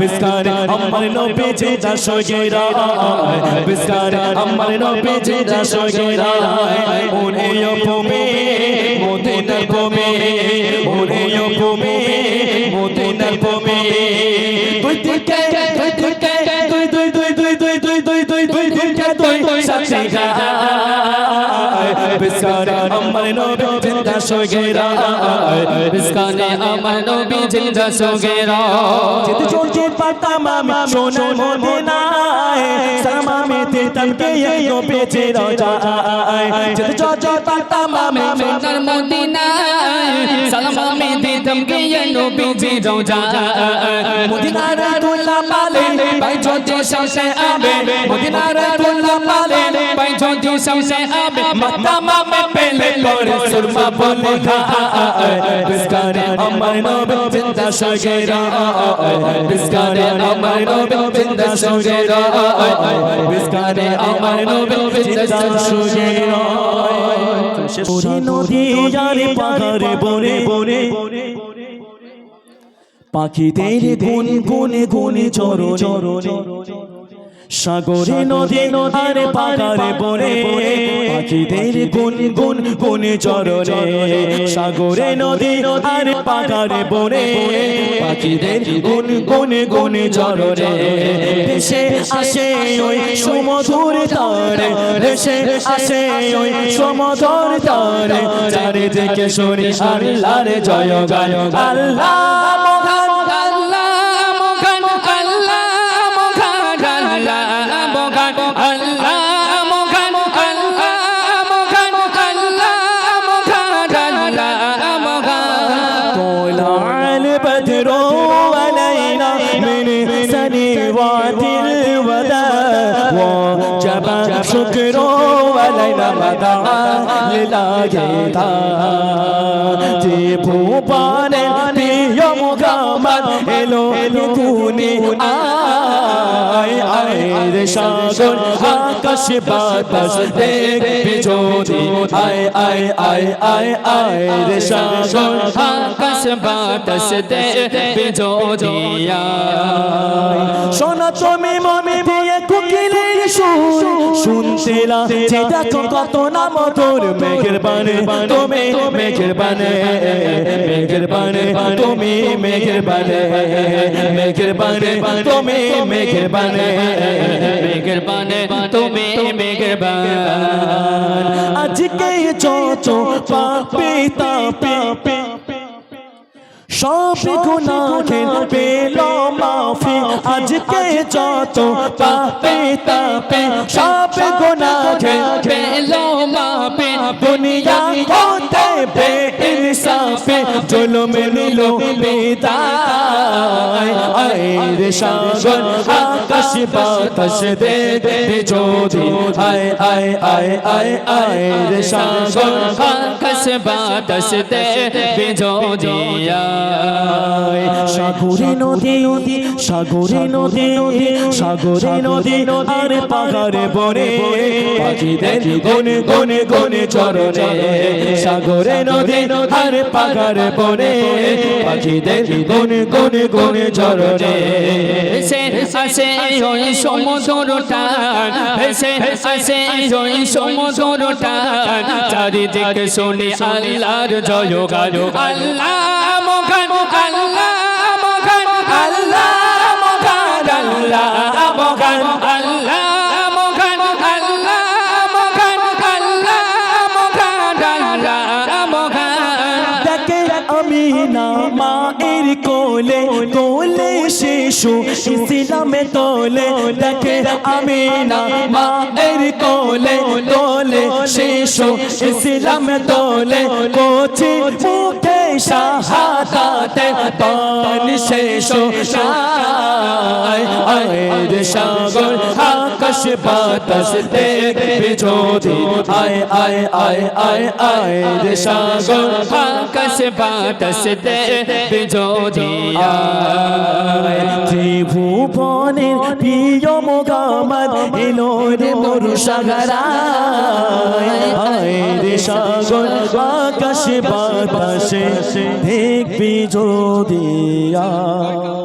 বিস্কানে আমার নবী জিন্দা শুয়ে রয় বিস্কানে আমার নবী রয় ওরে ও ভূমি মদিনার ওরে ও ভূমি মদিনার ভূমি দুই দিকে দুই দিকে দুই দুই দুই দুই দুই দুই দুই দুই দুই দিকে দুই সাথী গায় বিস্কানে আমার নবী জিন্দা সগেরা রয়। আমার নবী জিন্দা সোগেরা যেতে চলছে পাতাম আমি সোনার মদিনায়। সালামে তনকে এক পেছে রজায় যত যত পাতা মামে সোনার মদিনা সালাম মে দে তনকে এক পেছে রজায় মদিনার তোলা মালে ভাই যত সামনে আবে। মদিনার তোলা মালে ভাই যত সামনে আবে। মাতা মামে পেলে করে সুরমা বলে খায় বিস্কারে আমার নবে চিন্তা সগে রায় বিস্কারে আমার নবে চিন্তা সগে রায় বিস্কারে প্রাণে আমার নবী শুনে নদী জানে পাহাড়ে বনে বনে পাখিদের গুন গুনে গুনে চরো চরো চরো সাগরে নদী আর পাহাড়ে বনে পাখিদের গুন গুন গুনে চরণে। সাগরে নদী আর পাহাড়ে বনে। পাখিদের গুন গুনে গুনে চরণে। দেশে আসে ওই সমধুর তারে। দেশে আসে ওই সমধুর তারে। চারিদিকে শুনি আল্লাহর জয় গায় আল্লাহ লাগেতা যে ভূপানের প্রিয় মুগামান এলো গুনি আয় আয়ের সাগর, আকাশ বাতাস দেখবি যদি। আয় আয় আয় আয় আয়ের সাগর, আকাশ বাতাস যদি। সোনা তুমি মমি সুর শুনতে না যে দেখো কত না মধুর মেঘের বানে তুমি মেঘের বানে মেঘের বানে তুমি মেঘের বানে মেঘের বানে তুমি মেঘের বানে মেঘের বানে তুমি মেঘের বান আজকে যত পাপি তাপি সব গুনাহের পেল মাফি আজকে যত পাপে তাপে সব গোনা ঝেলো মাপে দুনিয়া হতে বে ইনসাফে জুলুম নিল বিদায়। আয় রে সাগর, আকাশ বাতাস দে দে যদি। আয় আয় আয় আয় আয় রে সাগর, আকাশ বাতাস দেবে জোদিয়া সাগরে নদী নদী সাগরে নদী নদী সাগরে নদী, আর পাহাড়ে বনে। পাখিদের গনে গনে গনে চরণে। সাগরে নদী আর পাহাড় পাগার বনে পাখি দেখি গুনে গুনে গুনে ঝরনে। সে আসে ওই সমুদ্রটান সে আসে ওই সমুদ্রটান চারিদিকে শুনি আল্লাহর জয় গান আল্লাহ আমি না মায়ের কোলে কোলে শিশু ইসলামে তোলে। দেখে আমি না মায়ের কোলে কোলে শিশু ইসলামে তোলে। কোচি মুখে শাহাদাতে পান শেষ আয় আয় সাগর আকাশ বাতাস দেখবি যদি আয় আয় আয় আয় আয় রে সাগর। আকাশ বাতাস দেখবি যদি আয়। ত্রিভুবনের প্রিয় মোগামাদ এলো রে মরু সাগরায়। আয় রে সাগর, আকাশে বাতাসে দেখবি যদি আয়।